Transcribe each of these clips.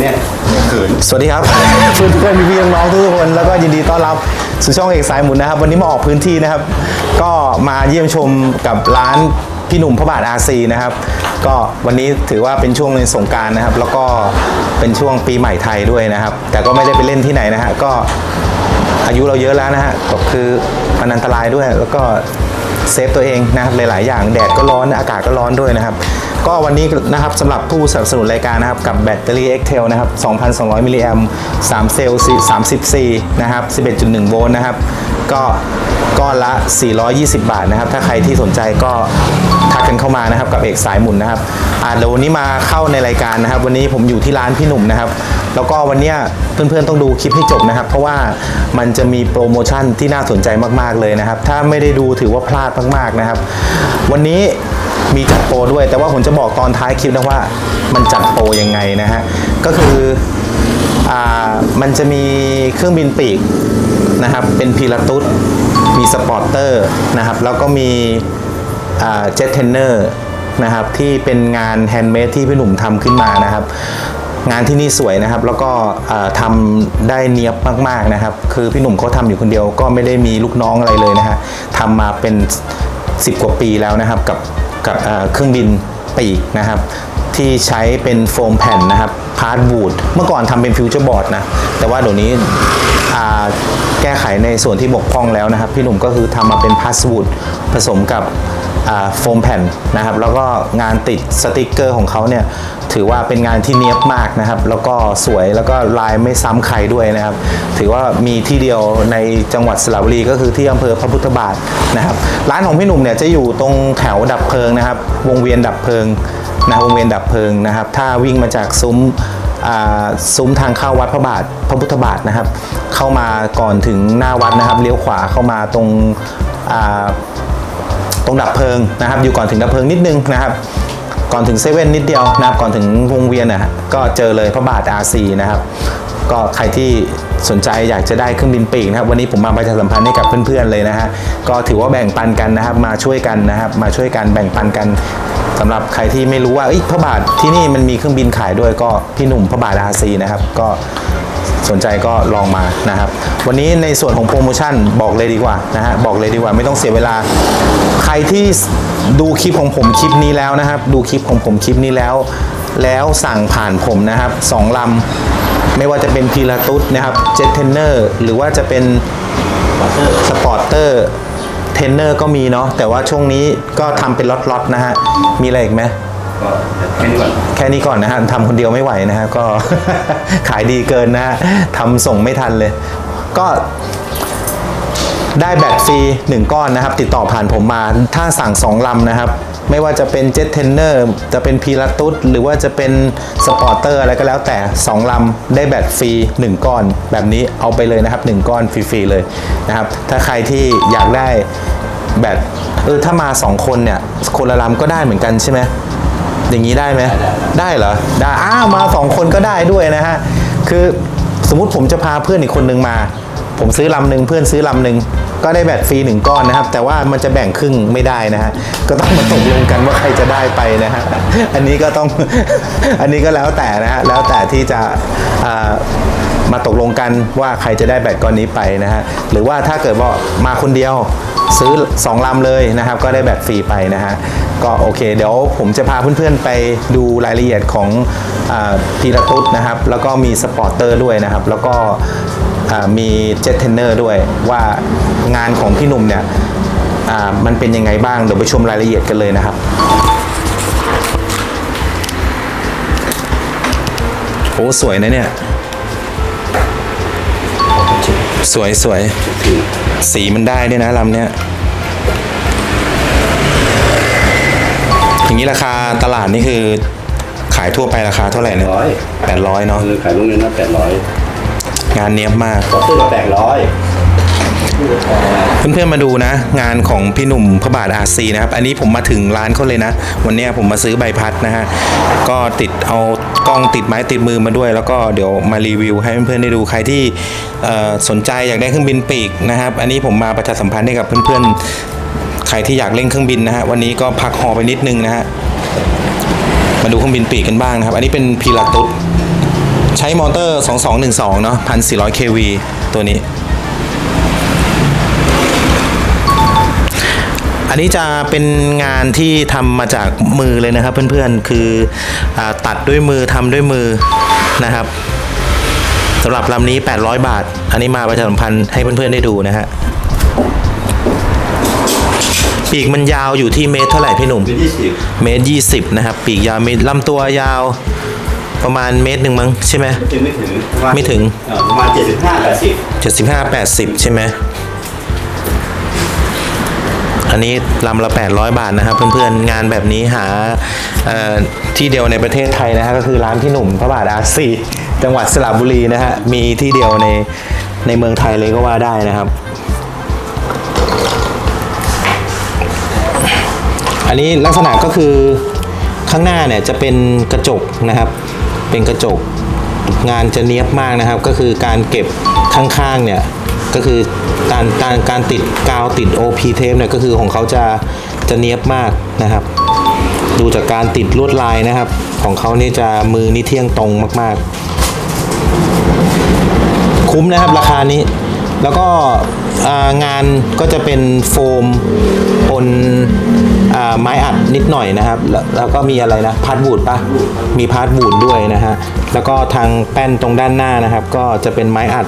เนี่ยเขินสวัสดีครับเพื่อนเพื่อนๆพี่ๆน้องๆทุกคนแล้วก็ยินดีต้อนรับสู่ช่องเอกสายหมุนนะครับ วันนี้มาออกพื้นที่นะครับ ก็มาเยี่ยมชมกับร้านพี่หนุ่มพระบาทอาซีนะครับ ก็วันนี้ถือว่าเป็นช่วงในสงกรารนะครับ แล้วก็เป็นช่วงปีใหม่ไทยด้วยนะครับ แต่ก็ไม่ได้ไปเล่นที่ไหนนะฮะก็อายุเราเยอะแล้วนะฮะก็คือมันอันตรายด้วยแล้วก็เซฟตัวเองนะครับหลาย ๆ อย่างแดดก็ร้อนอากาศก็ร้อนด้วยนะครับ ก็วันนี้นะครับสำหรับผู้สนับสนุนรายการนะครับกับแบตเตอรี่ Excel นะครับ 2,200 มิลลิแอม3เซลล์34นะครับ 11.1 โวลต์นะครับ ก็ก้อนละ 420 บาทนะครับ ถ้าใครที่สนใจก็ทักกันเข้ามานะครับกับเอกสายหมุนนะครับอ่าเดี๋ยววันนี้มาเข้าในรายการนะครับ วันนี้ผมอยู่ที่ร้านพี่หนุ่มนะครับ แล้วก็วันเนี้ยเพื่อนๆต้องดูคลิปให้จบนะครับ เพราะว่ามันจะมีโปรโมชั่นที่น่าสนใจมากๆเลยนะครับ ถ้าไม่ได้ดูถือว่าพลาดมากๆนะครับ วันนี้ มีจัดโปรด้วย แต่ว่าผมจะบอกตอนท้ายคลิปนะว่า มันจัดโปรยังไงนะฮะ ก็คืออ่ามันจะมีเครื่องบินปีกนะครับ เป็นพีลาตุสมีสปอร์เตอร์นะครับ แล้วก็มีเจ็ตเทนเนอร์นะครับ ที่เป็นงานแฮนด์เมดที่พี่หนุ่มทำขึ้นมานะครับงานที่นี่สวยนะครับ แล้วก็เอ่อทำได้เนียบมากๆนะครับ คือพี่หนุ่มเขาทำอยู่คนเดียวก็ไม่ได้มีลูกน้องอะไรเลยนะฮะทำมาเป็น 10 กว่าปีแล้วนะครับกับ กับเอ่อเครื่องบินปีกนะครับ ที่ใช้เป็นโฟมแผ่นนะครับพาร์ทบูดเมื่อก่อนทำเป็นฟิวเจอร์บอร์ดนะ แต่ว่าเดี๋ยวนี้แก้ไขในส่วนที่บกพร่องแล้วนะครับ พี่หนุ่มก็คือทำมาเป็นพาสบูดผสมกับโฟมแผ่นนะครับ แล้วก็งานติดสติกเกอร์ของเขาเนี่ย ถือว่าเป็นงานที่เนียบมากนะครับ แล้วก็สวยแล้วก็ลายไม่ซ้ำใครด้วยนะครับ ถือว่ามีที่เดียวในจังหวัดสระบุรีก็คือที่อำเภอพระพุทธบาทนะครับ ร้านของพี่หนุ่มเนี่ยจะอยู่ตรงแถวดับเพลิงนะครับ วงเวียนดับเพลิง นะวงเวียนดับเพลิงนะครับ ถ้าวิ่งมาจากซุ้มซุ้มทางเข้าวัดพระบาทพระพุทธบาทนะครับ เข้ามาก่อนถึงหน้าวัดนะครับเลี้ยวขวาเข้ามาตรงตรงดับเพลิงนะครับ อยู่ก่อนถึงดับเพลิงนิดนึงนะครับ ก่อนถึงเซเว่นนิดเดียวนะครับก่อนถึงวงเวียนนะก็เจอเลยพระบาท R4 นะครับ ก็ใครที่สนใจอยากจะได้เครื่องบินปีกนะครับ วันนี้ผมมาประชาสัมพันธ์ให้กับเพื่อนๆเลยนะฮะก็ถือว่าแบ่งปันกันนะครับ มาช่วยกันนะครับ มาช่วยกันแบ่งปันกันสำหรับใครที่ไม่รู้ว่าเอ้พระบาทที่นี่มันมีเครื่องบินขายด้วยก็พี่หนุ่มพระบาท RC นะครับ ก็สนใจก็ลองมานะครับ วันนี้ในส่วนของโปรโมชั่นบอกเลยดีกว่านะฮะบอกเลยดีกว่าไม่ต้องเสียเวลา ใครที่ดูคลิปของผมคลิปนี้แล้วนะครับ ดูคลิปของผมคลิปนี้แล้ว แล้วสั่งผ่านผมนะครับสองลำ ไม่ว่าจะเป็นพีลาตุสนะครับเจ็ตเทนเนอร์หรือว่าจะเป็นสปอร์เตอร์เทนเนอร์ก็มีเนาะแต่ว่าช่วงนี้ก็ทำเป็นล็อตๆนะฮะ มีอะไรอีกไหมก็แค่นี้ก่อนแค่นี้ก่อนนะฮะทำคนเดียวไม่ไหวนะฮะก็ขายดีเกินนะฮะทำส่งไม่ทันเลย ก็ได้แบตฟรี 1 ก้อนนะครับ ติดต่อผ่านผมมาถ้าสั่ง 2 ลำนะครับ ไม่ว่าจะเป็นเจ็ตเทนเนอร์จะเป็นพีลาตุสหรือว่าจะเป็นสปอร์เตอร์อะไรก็แล้วแต่ 2 ลำ ได้แบตฟรี 1 ก้อน แบบนี้เอาไปเลยนะครับ 1 ก้อนฟรี ๆ เลยนะครับ ถ้าใครที่อยากได้แบตเออถ้ามา 2 คนเนี่ย คนละลำก็ได้เหมือนกันใช่ไหมอย่างนี้ได้ไหมได้เหรอ ได้อ้าวมาสองคนก็ได้ด้วยนะฮะ คือสมมุติผมจะพาเพื่อนอีกคนนึงมา ผมซื้อลำหนึ่งเพื่อนซื้อลำหนึ่งก็ได้แบตฟรีหนึ่งก้อนนะครับ แต่ว่ามันจะแบ่งครึ่งไม่ได้นะฮะก็ต้องมาตกลงกันว่าใครจะได้ไปนะฮะอันนี้ก็ต้องอันนี้ก็แล้วแต่นะฮะแล้วแต่ที่จะ มาตกลงกันว่าใครจะได้แบตก้อนนี้ไปนะฮะหรือว่าถ้าเกิดว่ามาคนเดียวซื้อ 2 ลำเลยนะครับ ก็ได้แบตฟรีไปนะฮะก็โอเค เดี๋ยวผมจะพาเพื่อนๆไปดูรายละเอียดของพีระตุสนะครับ แล้วก็มีสปอร์เตอร์ด้วยนะครับ แล้วก็มีเจ็ตเทนเนอร์ด้วยว่างานของพี่หนุ่มเนี่ยมันเป็นยังไงบ้าง เดี๋ยวไปชมรายละเอียดกันเลยนะครับโอ้สวยนะเนี่ย สวยสวยสีมันได้ด้วยนะลำเนี้ยอย่างนี้ราคาตลาดนี่คือ ขายทั่วไปราคาเท่าไหร่เนี่ยร้อยแปดร้อยเนาะคือขายลูกเรียนนะแปดร้อยงานเนี้ยบมากก็ซื้อมาแปดร้อย เพื่อนๆมาดูนะ งานของพี่หนุ่มพระบาทอาซีนะครับ อันนี้ผมมาถึงร้านเขาเลยนะ วันนี้ผมมาซื้อใบพัดนะฮะก็ติดเอากล้องติดไม้ติดมือมาด้วย แล้วก็เดี๋ยวมารีวิวให้เพื่อนๆได้ดูใครที่สนใจอยากได้เครื่องบินปีกนะครับ อันนี้ผมมาประชาสัมพันธ์ให้กับเพื่อนๆ ใครที่อยากเล่นเครื่องบินนะฮะวันนี้ก็พักหอไปนิดนึงนะฮะมาดูเครื่องบินปีกกันบ้างนะครับ อันนี้เป็นพีลาตุสใช้มอเตอร์ 2212 เนาะ1,400 kV ตัวนี้ อันนี้จะเป็นงานที่ทำมาจากมือเลยนะครับ เพื่อนๆคืออาตัดด้วยมือทำด้วยมือนะครับสำหรับลำนี้ 800 บาท อันนี้มาประชาสัมพันธ์ให้เพื่อนๆได้ดูนะฮะปีกมันยาวอยู่ที่เมตรเท่าไหร่พี่หนุ่มเป็นยี่สิบเมตรยี่สิบนะครับ ปีกยาวเมตรลำตัวยาวประมาณเมตรหนึ่งมั้งใช่ไหมไม่ถึงไม่ถึงประาณไม่ถึงเอ่อประมาณเจ็ดสิบห้าแปดสิบเจ็ดสิบห้าแปดสิบใช่ไหมอั นนี้ลำละ 800 บาทนะครับ เพื่อนๆงานแบบนี้หาที่เดียวในประเทศไทยนะฮะก็คือร้านพี่หนุ่มพระบาทอาซีจังหวัดสระบุรีนะฮะมีที่เดียวในในเมืองไทยเลยก็ว่าได้นะครับ อันนี้ลักษณะก็คือข้างหน้าเนี่ยจะเป็นกระจกนะครับ เป็นกระจกงานจะเนียบมากนะครับ ก็คือการเก็บข้างๆเนี่ย ก็คือการการการติดกาวติด OP เทปเนี่ยก็คือของเขาจะจะเนียบมากนะครับ ดูจากการติดลวดลายนะครับ ของเขานี่จะมือนี่เที่ยงตรงมาก ๆ คุ้มนะครับราคานี้ แล้วก็งานก็จะเป็นโฟมปนอ่าไม้อัดนิดหน่อยนะครับ แล้วก็มีอะไรนะพาร์ทบูดปะมีพาร์ทบูดด้วยนะฮะแล้วก็ทางแป้นตรงด้านหน้านะครับ ก็จะเป็นไม้อัด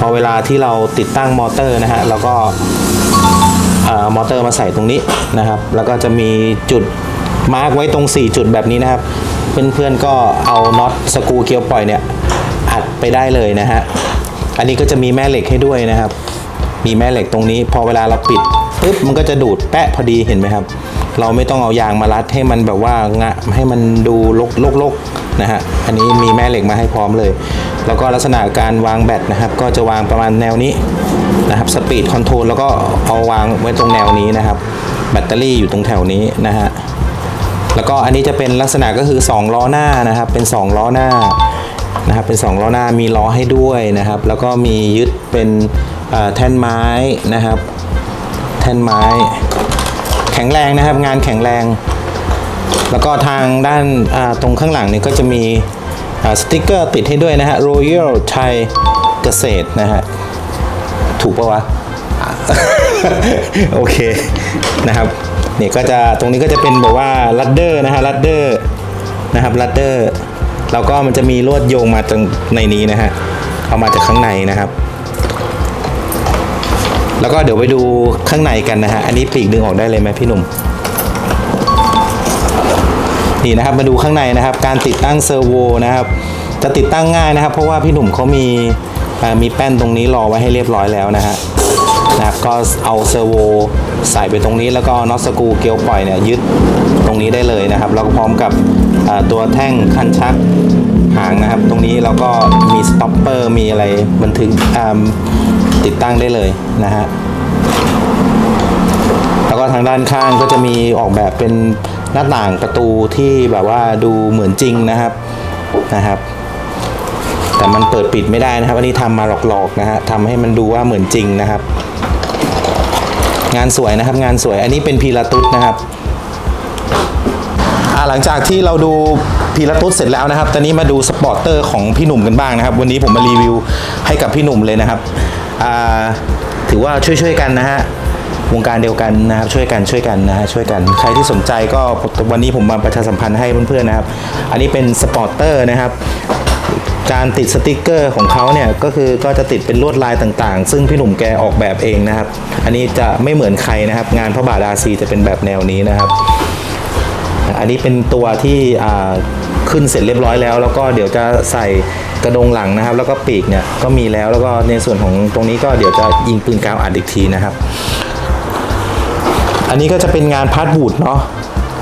พอเวลาที่เราติดตั้งมอเตอร์นะฮะเราก็มอเตอร์มาใส่ตรงนี้นะครับ แล้วก็จะมีจุดมาร์กไว้ตรง 4 จุดแบบนี้นะครับ เพื่อนๆก็เอาน็อตสกูเกียวปล่อยเนี่ยอัดไปได้เลยนะฮะอันนี้ก็จะมีแม่เหล็กให้ด้วยนะครับ มีแม่เหล็กตรงนี้ พอเวลาเราปิดปุ๊บมันก็จะดูดแปะพอดีเห็นไหมครับ เราไม่ต้องเอายางมารัดให้มันแบบว่างะให้มันดูลกลกลกนะฮะอันนี้มีแม่เหล็กมาให้พร้อมเลย แล้วก็ลักษณะการวางแบตนะครับ ก็จะวางประมาณแนวนี้นะครับสปีดคอนโทรลแล้วก็เอาวางไว้ตรงแนวนี้นะครับ แบตเตอรี่อยู่ตรงแถวนี้นะฮะแล้วก็อันนี้จะเป็นลักษณะก็คือ 2 ล้อหน้านะครับ เป็น 2 ล้อหน้านะครับเป็น 2 ล้อหน้ามีล้อให้ด้วยนะครับ แล้วก็มียึดเป็นแท่นไม้นะครับ แท่นไม้ แข็งแรงนะครับ งานแข็งแรง แล้วก็ทางด้านตรงข้างหลังนี่ก็จะมีสติกเกอร์ติดให้ด้วยนะฮะ Royal Thai เกษตรนะฮะ ถูกปะวะ โอเคนะครับนี่ก็จะตรงนี้ก็จะเป็นแบบว่าลัดเดอร์นะฮะลัดเดอร์นะครับลัดเดอร์แล้วก็มันจะมีลวดโยงมาตรงในนี้นะฮะเอามาจากข้างในนะครับ แล้วก็เดี๋ยวไปดูข้างในกันนะฮะ อันนี้ปลีกดึงออกได้เลยไหมพี่หนุ่ม นี่นะครับมาดูข้างในนะครับ การติดตั้งเซอร์โวนะครับ จะติดตั้งง่ายนะครับ เพราะว่าพี่หนุ่มเขามีมีแป้นตรงนี้รอไว้ให้เรียบร้อยแล้วนะฮะนะครับก็เอาเซอร์โวใส่ไปตรงนี้แล้วก็น็อตสกูเกลียวปล่อยเนี่ยยึดตรงนี้ได้เลยนะครับแล้วก็พร้อมกับตัวแท่งคันชักหางนะครับ ตรงนี้เราก็มีสต็อปเปอร์มีอะไรบันทึกอ่า ติดตั้งได้เลยนะฮะแล้วก็ทางด้านข้างก็จะมีออกแบบเป็นหน้าต่างประตูที่แบบว่าดูเหมือนจริงนะครับนะครับ แต่มันเปิดปิดไม่ได้นะครับ อันนี้ทำมาหลอกๆนะฮะทำให้มันดูว่าเหมือนจริงนะครับ งานสวยนะครับ งานสวยอันนี้เป็นพีลาตุสนะครับอ่าหลังจากที่เราดูพีลาตุสเสร็จแล้วนะครับ ตอนนี้มาดูสปอร์เตอร์ของพี่หนุ่มกันบ้างนะครับ วันนี้ผมมารีวิวให้กับพี่หนุ่มเลยนะครับ ถือว่าช่วยๆกันนะฮะวงการเดียวกันนะครับช่วยกันช่วยกันนะฮะช่วยกันใครที่สนใจก็วันนี้ผมมาประชาสัมพันธ์ให้เพื่อนๆนะครับ อันนี้เป็นสปอร์เตอร์นะครับ การติดสติกเกอร์ของเขาเนี่ยก็คือก็จะติดเป็นลวดลายต่างๆ ซึ่งพี่หนุ่มแกออกแบบเองนะครับ อันนี้จะไม่เหมือนใครนะครับ งานพระบาทอาซีจะเป็นแบบแนวนี้นะครับ อันนี้เป็นตัวที่ขึ้นเสร็จเรียบร้อยแล้ว แล้วก็เดี๋ยวจะใส่ กระดงหลังนะครับ แล้วก็ปีกเนี่ยก็มีแล้วแล้วก็ในส่วนของตรงนี้ก็เดี๋ยวจะยิงปืนกาวอัดอีกทีนะครับ อันนี้ก็จะเป็นงานพาร์ทบูดเนาะ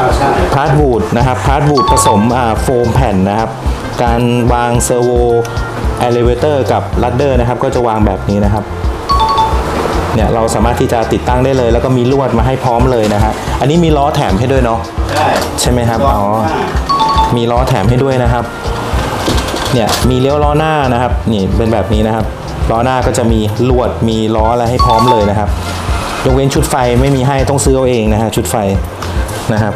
อ่าใช่พาร์ทบูดนะครับพาร์ทบูดผสมอ่าโฟมแผ่นนะครับ การวางเซอร์โวเอเลเวเตอร์กับลัดเดอร์นะครับ ก็จะวางแบบนี้นะครับเนี่ยเราสามารถที่จะติดตั้งได้เลย แล้วก็มีลวดมาให้พร้อมเลยนะฮะอันนี้มีล้อแถมให้ด้วยเนาะใช่ใช่ไหมครับอ๋อมีล้อแถมให้ด้วยนะครับ เนี่ยมีเลี้ยวล้อหน้านะครับนี่เป็นแบบนี้นะครับล้อหน้าก็จะมีลวดมีล้ออะไรให้พร้อมเลยนะครับยกเว้นชุดไฟไม่มีให้ต้องซื้อเอาเองนะฮะชุดไฟนะครับ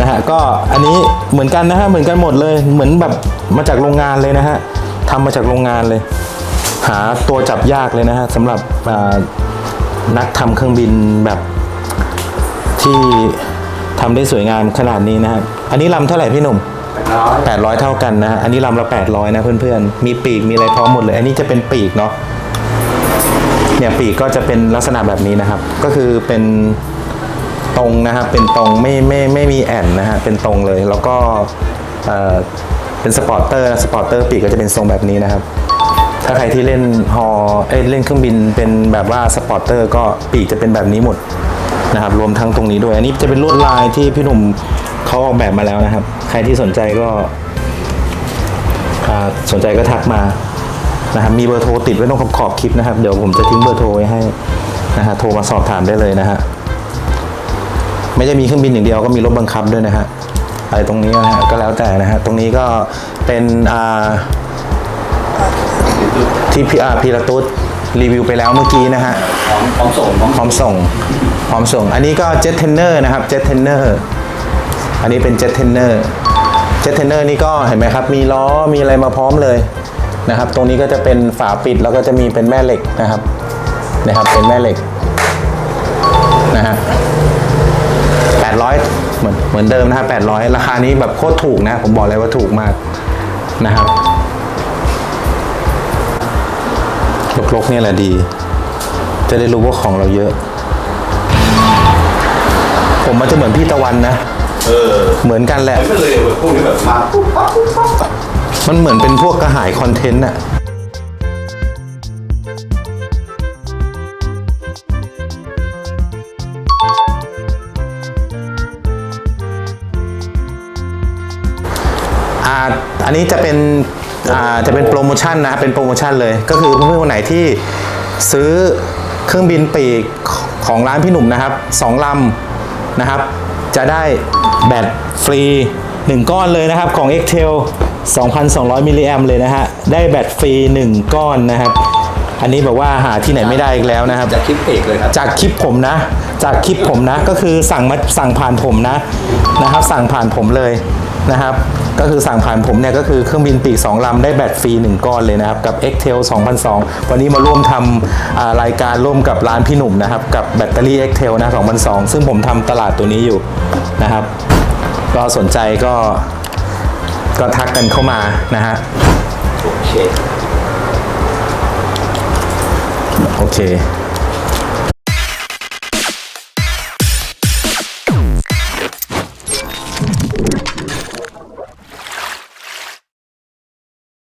นะฮะก็อันนี้เหมือนกันนะฮะเหมือนกันหมดเลยเหมือนแบบมาจากโรงงานเลยนะฮะทำมาจากโรงงานเลย หาตัวจับยากเลยนะฮะสำหรับนักทำเครื่องบินแบบที่ทำได้สวยงามขนาดนี้นะฮะอันนี้ลำเท่าไหร่พี่หนุ่ม 800 เท่ากันนะ อันนี้ลำละ 800 นะเพื่อนๆ มีปีกมีอะไรพร้อมหมดเลย อันนี้จะเป็นปีกเนาะ เนี่ยปีกก็จะเป็นลักษณะแบบนี้นะครับ ก็คือเป็นตรงนะครับ เป็นตรงไม่ไม่ไม่มีแอนนะฮะ เป็นตรงเลย แล้วก็เอ่อเป็นสปอร์เตอร์สปอร์เตอร์ปีกก็จะเป็นทรงแบบนี้นะครับ ถ้าใครที่เล่นฮอเอ้เล่นเครื่องบินเป็นแบบว่าสปอร์เตอร์ก็ปีกจะเป็นแบบนี้หมดนะครับ รวมทั้งตรงนี้ด้วย อันนี้จะเป็นลวดลายที่พี่หนุ่ม เขาออกแบบมาแล้วนะครับ ใครที่สนใจก็อ่าสนใจก็ทักมานะครับมีเบอร์โทรติดไว้ตรงขอบขอบคลิปนะครับ เดี๋ยวผมจะทิ้งเบอร์โทรไว้ให้นะฮะโทรมาสอบถามได้เลยนะฮะไม่ได้มีเครื่องบินอย่างเดียวก็มีรถบังคับด้วยนะฮะอะไรตรงนี้นะฮะก็แล้วแต่นะฮะตรงนี้ก็เป็นอ่าที่พีอาร์พีระตุสรีวิวไปแล้วเมื่อกี้นะฮะพร้อมพร้อมส่งพร้อมพร้อมส่งพร้อมส่ง อันนี้ก็เจ็ตเทนเนอร์นะครับเจ็ตเทนเนอร์ อันนี้เป็นเจ็ตเทนเนอร์เจ็ตเทนเนอร์นี่ก็เห็นไหมครับ มีล้อมีอะไรมาพร้อมเลยนะครับ ตรงนี้ก็จะเป็นฝาปิดแล้วก็จะมีเป็นแม่เหล็กนะครับนะครับ เป็นแม่เหล็กนะฮะ800เหมือนเหมือนเดิมนะครับ800ราคานี้แบบโคตรถูกนะ ผมบอกเลยว่าถูกมากนะครับลกๆเนี่ยแหละดี จะได้รู้ว่าของเราเยอะ ผมมันจะเหมือนพี่ตะวันนะ เออเหมือนกันแหละมันก็เลยแบบพวกนี้แบบมาปุ๊บปั๊บปุ๊บปั๊บอะมันเหมือนเป็นพวกกระหายคอนเทนต์อะอ่าอันนี้จะเป็นอ่าจะเป็นโปรโมชั่นนะเป็นโปรโมชั่นเลย ก็คือเพื่อนๆคนไหนที่ซื้อเครื่องบินปีกของร้านพี่หนุ่มนะครับสองลำนะครับ จะได้แบตฟรี 1 ก้อนเลยนะครับของ x t e l 2,200 มิลลิแอมเลยนะฮะ ได้แบตฟรี 1 ก้อนนะครับ อันนี้แบบว่าหาที่ไหนไม่ได้อีกแล้วนะครับ จากคลิปเอกเลยครับ จากคลิปผมนะ จากคลิปผมนะ ก็คือสั่งมาสั่งผ่านผมนะนะครับ สั่งผ่านผมเลย นะครับ ก็คือสั่งผ่านผมเนี่ยก็คือเครื่องบินปีก 2 ลำได้แบตฟรี 1 ก้อนเลยนะครับ กับ x t e l 2002 วันนี้มาร่วมทำอ่ารายการร่วมกับร้านพี่หนุ่มนะครับ กับแบตเตอรี่ x t e l นะ2002 ซึ่งผมทำตลาดตัวนี้อยู่นะครับ ก็สนใจก็ก็ทักกันเข้ามานะฮะโอเคโอเค